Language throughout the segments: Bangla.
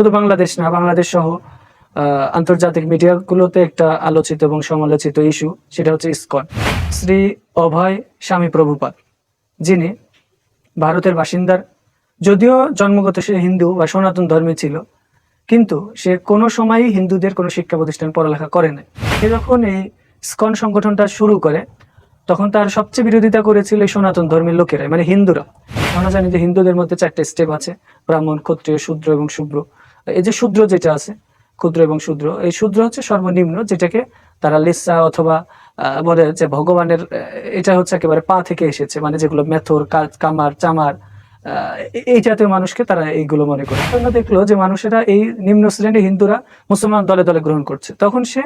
শুধু বাংলাদেশ না, বাংলাদেশ সহ আন্তর্জাতিক মিডিয়াগুলোতে একটা আলোচিত এবং সমালোচিত ইস্যু সেটা হচ্ছে ইসকন। শ্রী অভয় স্বামী প্রভুপাদ, যিনি ভারতের বাসিন্দার, যদিও জন্মগত সে হিন্দু বা সনাতন ধর্মে ছিল, কিন্তু সে কোনো সময়ই হিন্দুদের কোনো শিক্ষা প্রতিষ্ঠান পড়ালেখা করে নাই। সে যখন এই স্কন সংগঠনটা শুরু করে, তখন তার সবচেয়ে বিরোধিতা করেছিল এই সনাতন ধর্মের লোকেরাই মানে হিন্দুরা। আমরা জানি যে হিন্দুদের মধ্যে চারটে স্টেপ আছে, ব্রাহ্মণ, ক্ষত্রিয়, শূদ্র এবং শুভ্র। এই যে শূদ্র যেটা আছে, ক্ষুদ্র এবং শূদ্র, এই শূদ্র হচ্ছে সর্বনিম্ন যেটাকে তারা লিসা অথবা বলে যে ভগবানের এটা হচ্ছে একেবারে পা থেকে এসেছে মানে যেগুলো মেথর কামার, চামার এই জাতীয় মানুষকে তারা এইগুলো মনে করে। তারা দেখল যে মানুষেরা এই নিম্ন শ্রেণির হিন্দুরা মুসলমান দলে দলে গ্রহণ করছে। তখন সে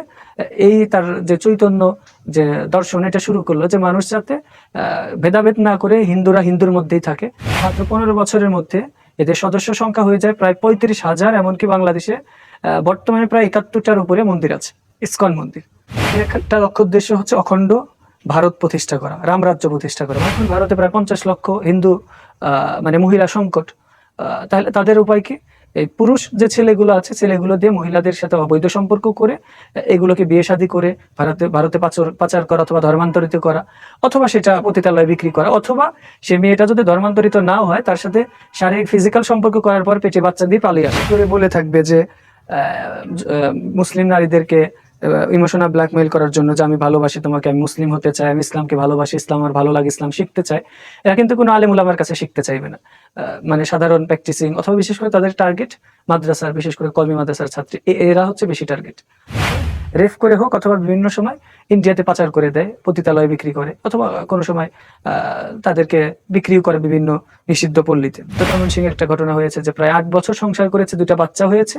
এই তার যে চৈতন্য যে দর্শন, এটা শুরু করল যে মানুষ যাতে ভেদাভেদ না করে হিন্দুরা হিন্দুর মধ্যেই থাকে। মাত্র পনেরো বছরের মধ্যে এদের সদস্য সংখ্যা হয়ে যায় প্রায় পঁয়ত্রিশ হাজার, এমনকি বাংলাদেশে বর্তমানে প্রায় একাত্তরটার উপরে মন্দির আছে, ইসকন মন্দির। একটা লক্ষ্য উদ্দেশ্য হচ্ছে অখণ্ড ভারত প্রতিষ্ঠা করা রামরাজ্য প্রতিষ্ঠা করা। এখন ভারতে প্রায় পঞ্চাশ লক্ষ হিন্দু মানে মহিলা সংকট তাহলে তাদের উপায় কি? এই পুরুষ যে ছেলেগুলো আছে, ছেলেগুলো দিয়ে মহিলাদের সাথে অবৈধ সম্পর্ক করে, এগুলোকে বিয়ে শাদী করে ভারতে ভারতে পাচার পাচার করা অথবা ধর্মান্তরিত করা, অথবা সেটা পতিতালয়ে বিক্রি করা, অথবা সে মেয়েটা যদি ধর্মান্তরিত না হয়, তার সাথে শারীরিক ফিজিক্যাল সম্পর্ক করার পর পেটে বাচ্চা দিয়ে পালিয়ে আসে। করে বলে থাকবে যে মুসলিম নারীদেরকে ইমোশনাল ব্ল্যাকমেইল করার জন্য যে আমি ভালোবাসি তোমাকে, আমি মুসলিম হতে চাই, আমি ইসলামকে ভালোবাসি, ইসলাম আমার ভালো লাগে, ইসলাম শিখতে চাই এরা কিন্তু কোনো আলেম উলামার কাছে শিখতে চাইবে না। মানে সাধারণ প্র্যাকটিসিং অথবা বিশেষ করে তাদের টার্গেট মাদ্রাসার, বিশেষ করে কলমি মাদ্রাসার ছাত্রী এরা হচ্ছে বেশি টার্গেট রেফ করে হোক অথবা বিভিন্ন সময় ইন্ডিয়াতে পাচার করে দেয়, পতিতালয়ে বিক্রি করে, অথবা কোনো সময় তাদেরকে বিক্রিও করে বিভিন্ন নিষিদ্ধ পল্লীতে। তো সিং, একটা ঘটনা হয়েছে যে প্রায় আট বছর সংসার করেছে দুটা বাচ্চা হয়েছে।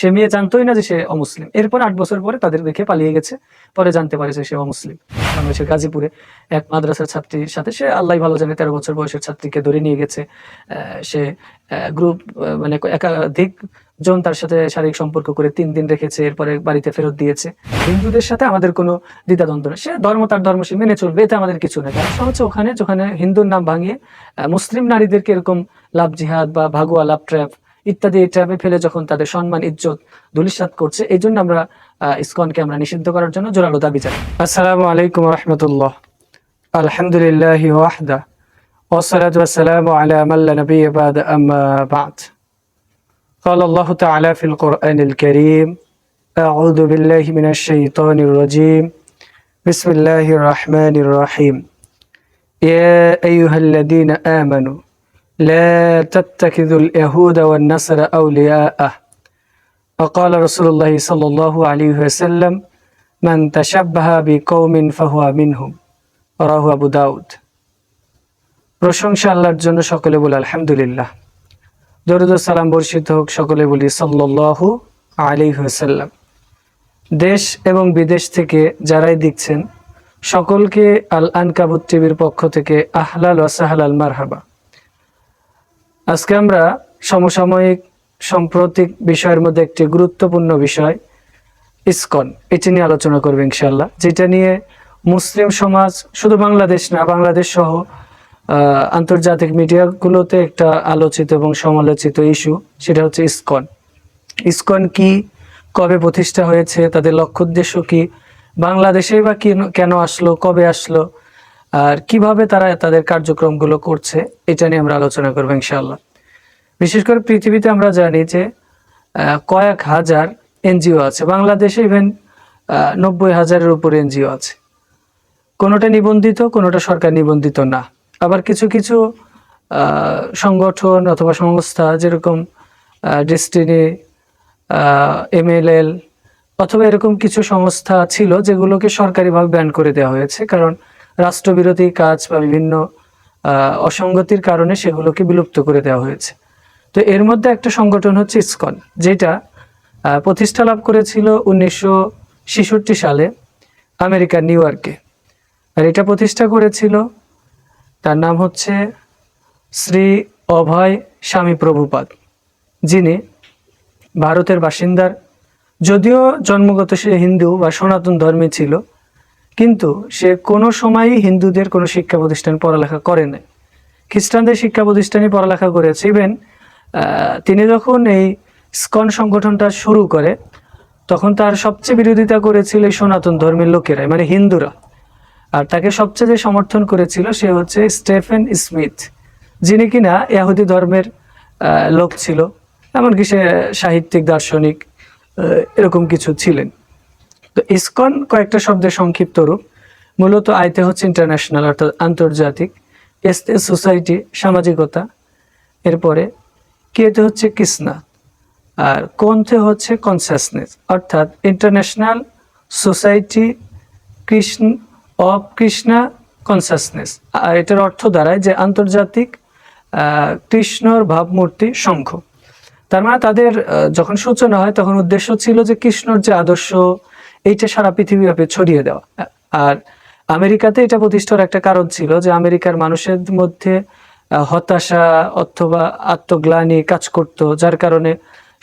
সে মেয়ে জানতোই না যে সে অমুসলিম। এরপর আট বছর পরে তাদের দেখে পালিয়ে গেছে, পরে জানতে পারে যে সে অমুসলিম। বাংলাদেশের গাজীপুরে এক মাদ্রাসার ছাত্রীর সাথে সে আল্লাহ ভালো জানে তেরো বছর বয়সের ছাত্রীকে ধরে নিয়ে গেছে। সে গ্রুপ মানে একাধিক জন তার সাথে শারীরিক সম্পর্ক করে তিন দিন রেখেছে, এরপরে বাড়িতে ফেরত দিয়েছে। হিন্দুদের সাথে আমাদের কোনো দ্বিধাদ্বন্দ্ব নেই। সে ধর্ম, তার ধর্ম সে মেনে চলবে, এতে আমাদের কিছু নেই। সমস্যা হচ্ছে ওখানে, যেখানে হিন্দুর নাম ভাঙিয়ে মুসলিম নারীদেরকে এরকম লাভ জিহাদ বা ভাগুয়া লাভ ট্র্যাপ ইত্যাদি এই ট্র্যাপে ফেলে যখন তাদের সম্মান ইজ্জত ধুলিসাৎ করছে এই জন্য আমরা আহ, ইসকনকে আমরা নিষিদ্ধ করার জন্য জোরালো দাবি জানাই আসসালামু আলাইকুম রহমতুল্লাহ আলহামদুলিল্লাহ ওয়াহদা والصلاة والسلام على من لا نبي بعد أما بعد قال الله تعالى في القرآن الكريم أعوذ بالله من الشيطان الرجيم بسم الله الرحمن الرحيم يا أيها الذين آمنوا لا تتخذوا اليهود والنصارى أولياء وقال رسول الله صلى الله عليه وسلم من تشبه بقوم فهو منهم رواه أبو داود প্রশংসা আল্লাহর জন্য সকলে বলে আলহামদুলিল্লাহ দরুদ ও সালাম বর্ষিত হোক সকলে বলি সাল্লাল্লাহু আলাইহি ওয়াসাল্লাম দেশ এবং বিদেশ থেকে যারাই দেখছেন সকলকে আল আনকাবুত টিভির পক্ষ থেকে আহলাল ও সাহলাল মারহাবা আজকে আমরা সমসাময়িক সাম্প্রতিক বিষয়ের মধ্যে একটি গুরুত্বপূর্ণ বিষয়, ইসকন। এটি নিয়ে আলোচনা করব ইনশাল্লাহ যেটা নিয়ে মুসলিম সমাজ, শুধু বাংলাদেশ না, বাংলাদেশ সহ আন্তর্জাতিক মিডিয়াগুলোতে একটা আলোচিত এবং সমালোচিত ইস্যু, সেটা হচ্ছে ইসকন। ইসকন কি, কবে প্রতিষ্ঠা হয়েছে, তাদের লক্ষ্য উদ্দেশ্য কি, বাংলাদেশে বা কেন- কেন আসলো, কবে আসলো আর কীভাবে তারা তাদের কার্যক্রমগুলো করছে, এটা নিয়ে আমরা আলোচনা করব ইনশাআল্লাহ। বিশেষ করে পৃথিবীতে আমরা জানি যে কয়েক হাজার এনজিও আছে। বাংলাদেশে ইভেন নব্বই হাজারের উপর এনজিও আছে। কোনোটা নিবন্ধিত, কোনোটা সরকার নিবন্ধিত না। আবার কিছু কিছু সংগঠন অথবা সংস্থা যেরকম ডেস্টিনি এমএলএল অথবা এরকম কিছু সংস্থা ছিল যেগুলোকে সরকারিভাবে ব্যান করে দেওয়া হয়েছে। কারণ রাষ্ট্রবিরোধী কাজ বা বিভিন্ন অসঙ্গতির কারণে সেগুলোকে বিলুপ্ত করে দেওয়া হয়েছে। তো এর মধ্যে একটা সংগঠন হচ্ছে ইসকন, যেটা প্রতিষ্ঠা লাভ করেছিল উনিশশো ছেষট্টি সালে আমেরিকার নিউ ইয়র্কে। আর এটা প্রতিষ্ঠা করেছিল, তার নাম হচ্ছে শ্রী অভয় স্বামী প্রভুপাদ, যিনি ভারতের বাসিন্দার, যদিও জন্মগত সে হিন্দু বা সনাতন ধর্মে ছিল কিন্তু সে কোনো সময়ই হিন্দুদের কোনো শিক্ষা প্রতিষ্ঠান পড়ালেখা করে নাই। খ্রিস্টানদের শিক্ষা প্রতিষ্ঠানে পড়ালেখা করেছে। ইভেন তিনি যখন এই স্কন সংগঠনটা শুরু করে, তখন তার সবচেয়ে বিরোধিতা করেছিল এই সনাতন ধর্মের লোকেরাই মানে হিন্দুরা। আর তাকে সবচেয়ে যে সমর্থন করেছিল সে হচ্ছে স্টেফেন স্মিথ, যিনি কিনা ইয়াহুদি ধর্মের লোক ছিল। এমনকি সে সাহিত্যিক, দার্শনিক এরকম কিছু ছিলেন। তো ইসকন কয়েকটা শব্দের সংক্ষিপ্ত রূপ। মূলত আইতে হচ্ছে ইন্টারন্যাশনাল অর্থাৎ আন্তর্জাতিক। এসতে সোসাইটি সামাজিকতা। এরপরে, কেতে হচ্ছে কৃষ্ণা আর কোনতে হচ্ছে কনসাসনেস অর্থাৎ international society Krishna of Krishna consciousness আর এটার অর্থ দাঁড়ায় যে আন্তর্জাতিক কৃষ্ণর ভাবমূর্তি সংঘ। তার মানে তাদের যখন সূচনা হয়, তখন উদ্দেশ্য ছিল যে কৃষ্ণর যে আদর্শ এইটা সারা পৃথিবীব্যাপী ছড়িয়ে দেওয়া। আর আমেরিকাতে এটা প্রতিষ্ঠার একটা কারণ ছিল যে আমেরিকার মানুষের মধ্যে হতাশা অথবা আত্মগ্লানি কাজ করত, যার কারণে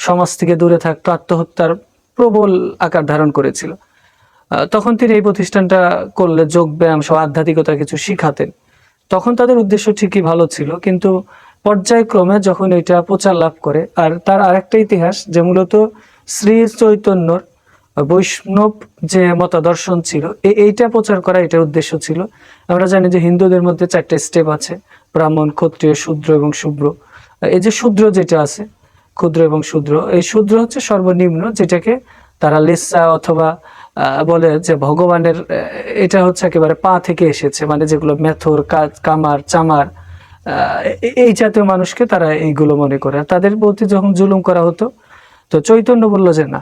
সমাজ থেকে দূরে থাকতো আত্মহত্যার প্রবল আকার ধারণ করেছিল। তখন তিনি এই প্রতিষ্ঠানটা করলে যোগ ব্যায়াম সহ আধ্যাত্মিকতা কিছু শিখাতেন। তখন তাদের উদ্দেশ্য ঠিকই ভালো ছিল, কিন্তু পর্যায়ক্রমে যখন এটা প্রচার লাভ করে, আর তার আরেকটা ইতিহাস যে মূলত শ্রী চৈতন্যর বৈষ্ণব যে মতাদর্শন ছিল এইটা প্রচার করা এটার উদ্দেশ্য ছিল। আমরা জানি যে হিন্দুদের মধ্যে চারটে স্টেপ আছে, ব্রাহ্মণ, ক্ষত্রিয়, শূদ্র এবং শুভ্র। এই যে শূদ্র যেটা আছে, ক্ষুদ্র এবং শূদ্র, এই শূদ্র হচ্ছে সর্বনিম্ন যেটাকে তারা লেসা অথবা বলে যে ভগবানের এটা হচ্ছে একেবারে পা থেকে এসেছে মানে যেগুলো মেথর কামার, চামার এই জাতীয় মানুষকে তারা এইগুলো মনে করে। তাদের প্রতি যখন জুলুম করা হতো, তো চৈতন্য বলল যে না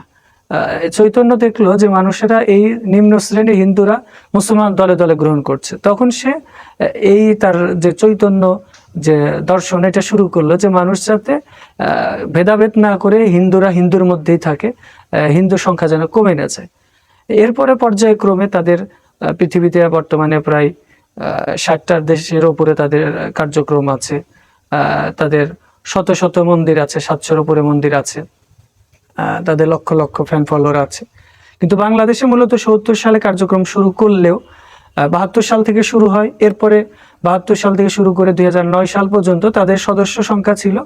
চৈতন্য দেখল যে মানুষেরা এই নিম্ন শ্রেণির হিন্দুরা মুসলমান দলে দলে গ্রহণ করছে। তখন সে এই তার যে চৈতন্য যে দর্শন, এটা শুরু করল যে মানুষ যাতে ভেদাভেদ না করে হিন্দুরা হিন্দুর মধ্যেই থাকে হিন্দু সংখ্যা যেন কমে না যায়। এরপরে পর্যায়ক্রমে তাদের পৃথিবীতে বর্তমানে প্রায় ষাটটার দেশের ওপরে তাদের কার্যক্রম আছে তাদের শত শত মন্দির আছে, সাতশোর উপরে মন্দির আছে। তাদের লক্ষ লক্ষ ফ্যান ফলোয়ার আছে। কিন্তু বাংলাদেশে মূলত সত্তর সালে কার্যক্রম শুরু করলেও বাহাত্তর সাল থেকে শুরু হয়। এরপরে বাহাত্তর সাল থেকে শুরু করে দুই হাজার নয় সাল পর্যন্ত তাদের সদস্য সংখ্যা ছিল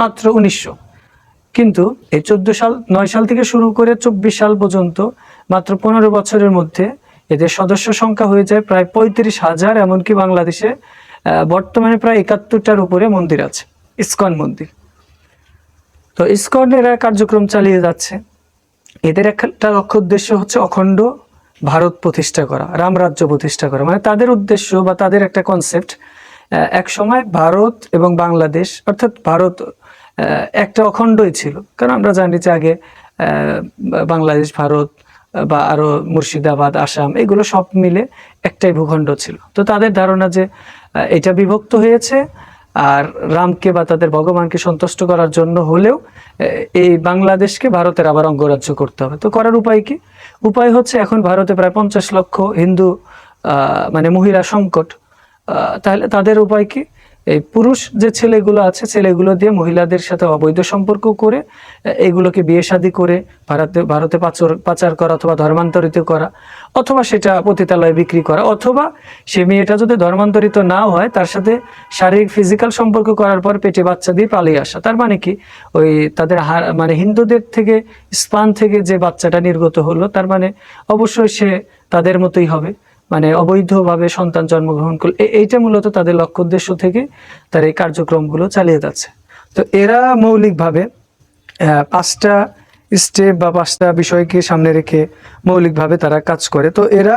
মাত্র উনিশশো। কিন্তু এই চোদ্দ সাল, নয় সাল থেকে শুরু করে চব্বিশ সাল পর্যন্ত মাত্র পনেরো বছরের মধ্যে এদের সদস্য সংখ্যা হয়ে যায় প্রায় পঁয়ত্রিশ হাজার, এমনকি বাংলাদেশে বর্তমানে প্রায় একাত্তরটার উপরে মন্দির আছে, ইসকন মন্দির। তো ইসকন এরা কার্যক্রম চালিয়ে যাচ্ছে। এদের একটা লক্ষ্য উদ্দেশ্য হচ্ছে অখণ্ড ভারত প্রতিষ্ঠা করা, রামরাজ্য প্রতিষ্ঠা করা। মানে তাদের উদ্দেশ্য বা তাদের একটা কনসেপ্ট এক সময় ভারত এবং বাংলাদেশ, অর্থাৎ ভারত একটা অখণ্ডই ছিল। কারণ আমরা জানি যে আগে বাংলাদেশ, ভারত বা আরও মুর্শিদাবাদ, আসাম, এগুলো সব মিলে একটাই ভূখণ্ড ছিল। তো তাদের ধারণা যে এটা বিভক্ত হয়েছে আর রামকে বা তাদের ভগবানকে সন্তুষ্ট করার জন্য হলেও এই বাংলাদেশকে ভারতের আবার অঙ্গরাজ্য করতে হবে। তো করার উপায় কি? উপায় হচ্ছে এখন ভারতে প্রায় পঞ্চাশ লক্ষ হিন্দু মানে মহিলা সংকট। তাহলে তাদের উপায় কি? এই পুরুষ যে ছেলেগুলো আছে, ছেলেগুলো দিয়ে মহিলাদের সাথে অবৈধ সম্পর্ক করে, এগুলোকে বিয়ে শাদী করে, ভারতে ভারতে পাচার পাচার করা অথবা ধর্মান্তরিত করা, অথবা সেটা পতিতালয়ে বিক্রি করা, অথবা সে মেয়েটা যদি ধর্মান্তরিত না হয়, তার সাথে শারীরিক, ফিজিক্যাল সম্পর্ক করার পর পেটে বাচ্চা দিয়ে পালিয়ে আসা। তার মানে কি? ওই তাদের হার মানে হিন্দুদের থেকে স্পান থেকে যে বাচ্চাটা নির্গত হলো, তার মানে অবশ্যই সে তাদের মতোই হবে। মানে অবৈধভাবে সন্তান জন্মগ্রহণ করলে। এইটা মূলত তাদের লক্ষ্য উদ্দেশ্য থেকে তার এই কার্যক্রমগুলো চালিয়ে যাচ্ছে। তো এরা মৌলিকভাবে পাঁচটা স্টেপ বা পাঁচটা বিষয়কে সামনে রেখে মৌলিকভাবে তারা কাজ করে। তো এরা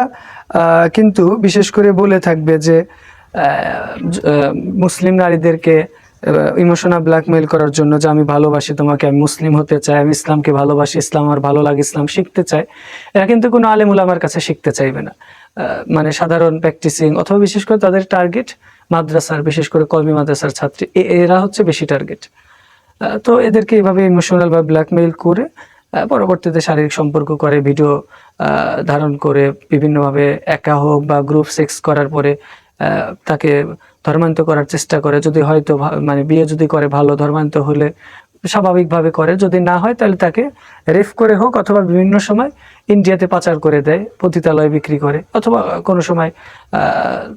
কিন্তু বিশেষ করে বলে থাকবে যে মুসলিম নারীদেরকে ইমোশনাল ব্ল্যাকমেইল করার জন্য যে আমি ভালোবাসি তোমাকে, আমি মুসলিম হতে চাই, আমি ইসলামকে ভালোবাসি, ইসলাম আমার ভালো লাগে, ইসলাম শিখতে চাই। এরা কিন্তু কোনো আলেমুল আমার কাছে শিখতে চাইবে না। মানে সাধারণ প্র্যাকটিসিং অথবা বিশেষ করে তাদের টার্গেট মাদ্রাসার, বিশেষ করে কর্মী মাদ্রাসার ছাত্রী এরা হচ্ছে বেশি টার্গেট তো এদেরকে এইভাবে ইমোশনাল বা ব্ল্যাকমেইল করে পরবর্তীতে শারীরিক সম্পর্ক করে ভিডিও ধারণ করে, বিভিন্নভাবে একা হোক বা গ্রুপ সেক্স করার পরে তাকে ধর্মান্ত করার চেষ্টা করে, যদি হয়তো মানে বিয়ে যদি করে ভালো ধর্মান্ত হলে স্বাভাবিকভাবে করে, যদি না হয় তাহলে তাকে রেফ করে হোক অথবা বিভিন্ন সময় ইন্ডিয়াতে পাচার করে দেয়, পতিতালয়ে বিক্রি করে, অথবা কোনো সময়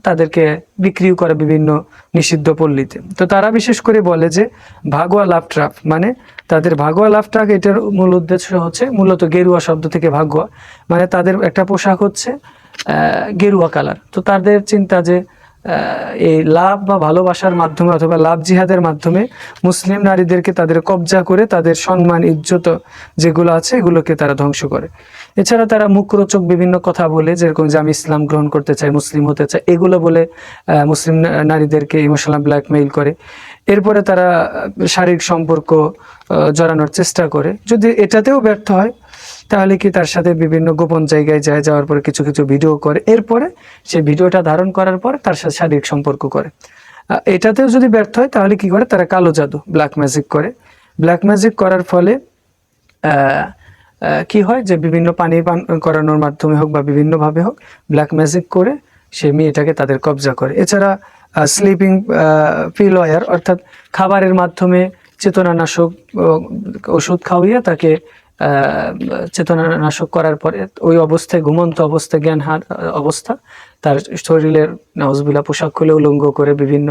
তাদেরকে বিক্রিও করে বিভিন্ন নিষিদ্ধ পল্লীতে। তো তারা বিশেষ করে বলে যে ভাগোয়া লাভ ট্রাপ মানে তাদের ভাগোয়া লাভ ট্রাক এটার মূল উদ্দেশ্য হচ্ছে, মূলত গেরুয়া শব্দ থেকে ভাগোয়া মানে তাদের একটা পোশাক হচ্ছে গেরুয়া কালার। তো তাদের চিন্তা যে এই লাভ বা ভালোবাসার মাধ্যমে অথবা লাভ জিহাদের মাধ্যমে মুসলিম নারীদেরকে তাদের কবজা করে তাদের সম্মান, ইজ্জত যেগুলো আছে এগুলোকে তারা ধ্বংস করে। এছাড়া তারা মুখরোচক বিভিন্ন কথা বলে, যেরকম যে আমি ইসলাম গ্রহণ করতে চাই, মুসলিম হতে চাই, এগুলো বলে মুসলিম নারীদেরকে ইমোশনাল ব্ল্যাকমেইল করে। এরপরে তারা শারীরিক সম্পর্ক জড়ানোর চেষ্টা করে। যদি এটাতেও ব্যর্থ হয় তাহলে কি তার সাথে বিভিন্ন গোপন জায়গায় যায় যাওয়ার পরে কিছু কিছু ভিডিও করে। এরপরে সে ভিডিওটা ধারণ করার পরে তার সাথে শারীরিক সম্পর্ক করে। এটাতেও যদি ব্যর্থ হয়, তাহলে কি করে? তারা কালো জাদু ব্ল্যাক ম্যাজিক করে। ব্ল্যাক ম্যাজিক করার ফলে কি হয় যে বিভিন্ন পানি পান করানোর মাধ্যমে হোক বা বিভিন্নভাবে হোক ব্ল্যাক ম্যাজিক করে সে মেয়েটাকে তাদের কবজা করে। এছাড়া স্লিপিং পিল ওয়ার অর্থাৎ খাবারের মাধ্যমে চেতনানাশক ওষুধ খাওয়িয়ে তাকে চেতনানাশক করার পরে ওই অবস্থায়, ঘুমন্ত অবস্থায় জ্ঞান হার অবস্থা। তার শরীরের নাউজবিলা পোশাক খুলে উলঙ্গ করে বিভিন্ন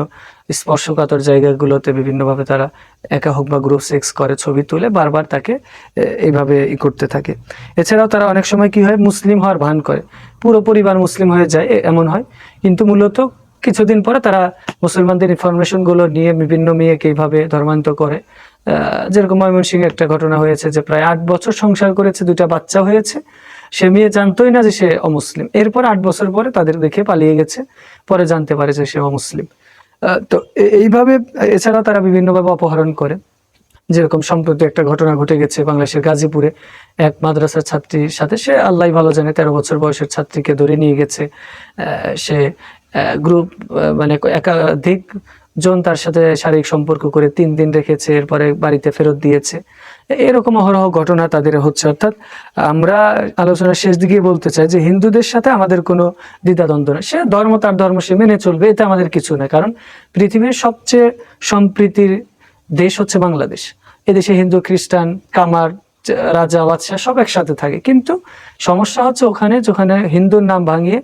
স্পর্শকাতর জায়গাগুলোতে বিভিন্নভাবে তারা একা হোক বা গ্রুপ সেক্স করে ছবি তুলে বারবার তাকে এইভাবে ই করতে থাকে। এছাড়াও তারা অনেক সময় কি হয়, মুসলিম হওয়ার ভান করে। পুরো পরিবার মুসলিম হয়ে যায় এমন হয়। কিন্তু মূলত কিছুদিন পরে তারা মুসলমানদের ইনফরমেশনগুলো নিয়ে বিভিন্ন মেয়েকে এইভাবে ধর্মান্তর করে। যেরকম ময়মনসিংহে একটা ঘটনা হয়েছে যে প্রায় আট বছর সংসার করেছে, দুইটা বাচ্চা হয়েছে। সে মেয়ে জানতোই না যে সে অমুসলিম। এরপর আট বছর পরে তাদের দেখে পালিয়ে গেছে, পরে জানতে পারে যে সে অমুসলিম। তো এইভাবে এছাড়া তারা বিভিন্নভাবে অপহরণ করে। যেরকম সম্প্রতি একটা ঘটনা ঘটে গেছে বাংলাদেশের গাজীপুরে। এক মাদ্রাসার ছাত্রীর সাথে সে আল্লাহ ভালো জানে, তেরো বছর বয়সের ছাত্রীকে ধরে নিয়ে গেছে। সে গ্রুপ মানে একাধিক জন তার সাথে শারীরিক সম্পর্ক করে তিন দিন রেখেছে, এরপরে বাড়িতে ফেরত দিয়েছে। এরকম অহরহ ঘটনা তাদের হচ্ছে। অর্থাৎ আমরা আলোচনার শেষ দিকে বলতে চাই যে হিন্দুদের সাথে আমাদের কোনো দ্বিধাদ্বন্দ্ব নেই। সে ধর্ম তার ধর্ম, সে মেনে চলবে, এতে আমাদের কিছু না কারণ পৃথিবীর সবচেয়ে সম্প্রীতির দেশ হচ্ছে বাংলাদেশ। এদেশে হিন্দু, খ্রিস্টান, কামার রাজা, বাদশাহ সব একসাথে থাকে। কিন্তু সমস্যা হচ্ছে ওখানে, যেখানে হিন্দুর নাম ভাঙিয়ে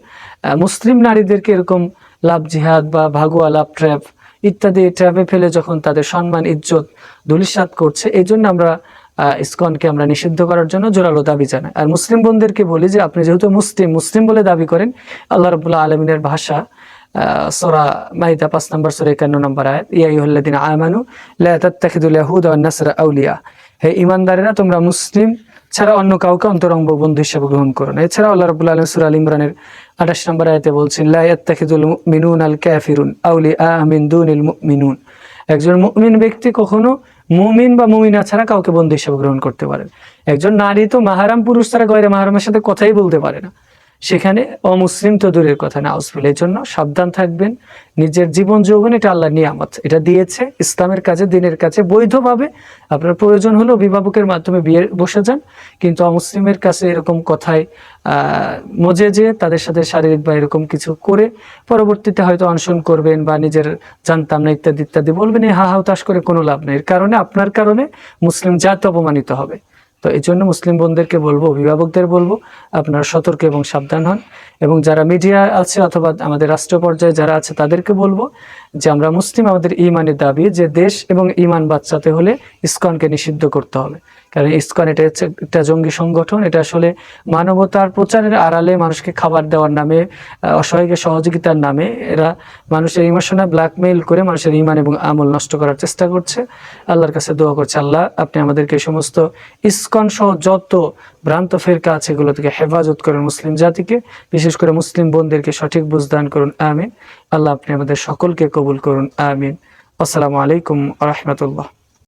মুসলিম নারীদেরকে এরকম লাভ জিহাদ বা ভাগুয়া লাভ ট্র্যাপ ইত্যাদি ট্র্যাপে ফেলে যখন তাদের সম্মান, ইজ্জত ধুলিসাৎ করছে, এই জন্য আমরা ইসকনকে আমরা নিষিদ্ধ করার জন্য জোরালো দাবি জানাই। আর মুসলিম বোনদেরকে বলি যে, আপনি যেহেতু মুসলিম মুসলিম বলে দাবি করেন, আল্লাহ রবুল্লাহ আলমিনের ভাষা সোরা মাইদা পাঁচ নম্বর, সোরা একান্ন নম্বর নাসরা আউলিয়া। হে ইমানদারেরা তোমরা মুসলিম ছাড়া অন্য কাউকে অন্তরঙ্গ বন্ধু হিসেবে গ্রহণ করুন। এছাড়া আল্লাহ রবুল্লা আলম সুর আল ইমরানের 28 নম্বর আয়তে বলছেন লাইয়াতুল মিনুন আল ক্যাফিরুন আউলি মিন মিনুন একজন মুমিন ব্যক্তি কখনো মুমিন বা মুমিনা ছাড়া কাউকে বন্ধু হিসেবে গ্রহণ করতে পারেন একজন নারী তো মাহারাম পুরুষ তারা গয়রে মাহারামের সাথে কথাই বলতে পারে না। সেখানে অমুসলিম তো দূরের কথা না আউসফিল এই জন্য সাবধান থাকবেন। নিজের জীবন যৌবন, এটা আল্লাহ নিয়ামত। এটা দিয়েছে ইসলামের কাছে, দিনের কাছে। বৈধভাবে আপনার প্রয়োজন হলে অভিভাবকের মাধ্যমে বিয়ে বসে যান। কিন্তু অমুসলিমের কাছে এরকম কথায়, আহ, মজে যে তাদের সাথে শারীরিক বা এরকম কিছু করে পরবর্তীতে হয়তো অনশন করবেন বা নিজের জানতাম না ইত্যাদি ইত্যাদি বলবেন। এই হা হাউতাস করে কোনো লাভ নেই। এর কারণে, আপনার কারণে মুসলিম জাত অপমানিত হবে। তো এই জন্য মুসলিম বোনদেরকে বলব, অভিভাবকদের বলব, আপনারা সতর্ক এবং সাবধান হন। এবং যারা মিডিয়া আছে অথবা আমাদের রাষ্ট্র পর্যায়ে যারা আছে, তাদেরকে বলব যে আমরা মুসলিম, আমাদের ইমানের দাবি যে দেশ এবং ইমান বাচ্চাতে হলে ইস্কনকে নিষিদ্ধ করতে হবে। কারণ ইসকন এটা হচ্ছে একটা জঙ্গি সংগঠন এটা আসলে মানবতার প্রচারের আড়ালে মানুষকে খাবার দেওয়ার নামে আহ, অসহায়কে সহযোগিতার নামে এরা মানুষের ইমোশনাল ব্ল্যাকমেইল করে মানুষের ইমান এবং আমল নষ্ট করার চেষ্টা করছে। আল্লাহর কাছে দোয়া করছে আল্লাহ আপনি আমাদেরকে সমস্ত ইসকন সহ যত ভ্রান্ত ফেরকা আছে এগুলো থেকে হেফাজত করুন মুসলিম জাতিকে বিশেষ করে মুসলিম বোনদেরকে সঠিক বুঝদান করুন আমিন। আল্লাহ আপনি আমাদের সকলকে কবুল করুন আমিন। আসসালামু আলাইকুম রহমতুল্লাহ।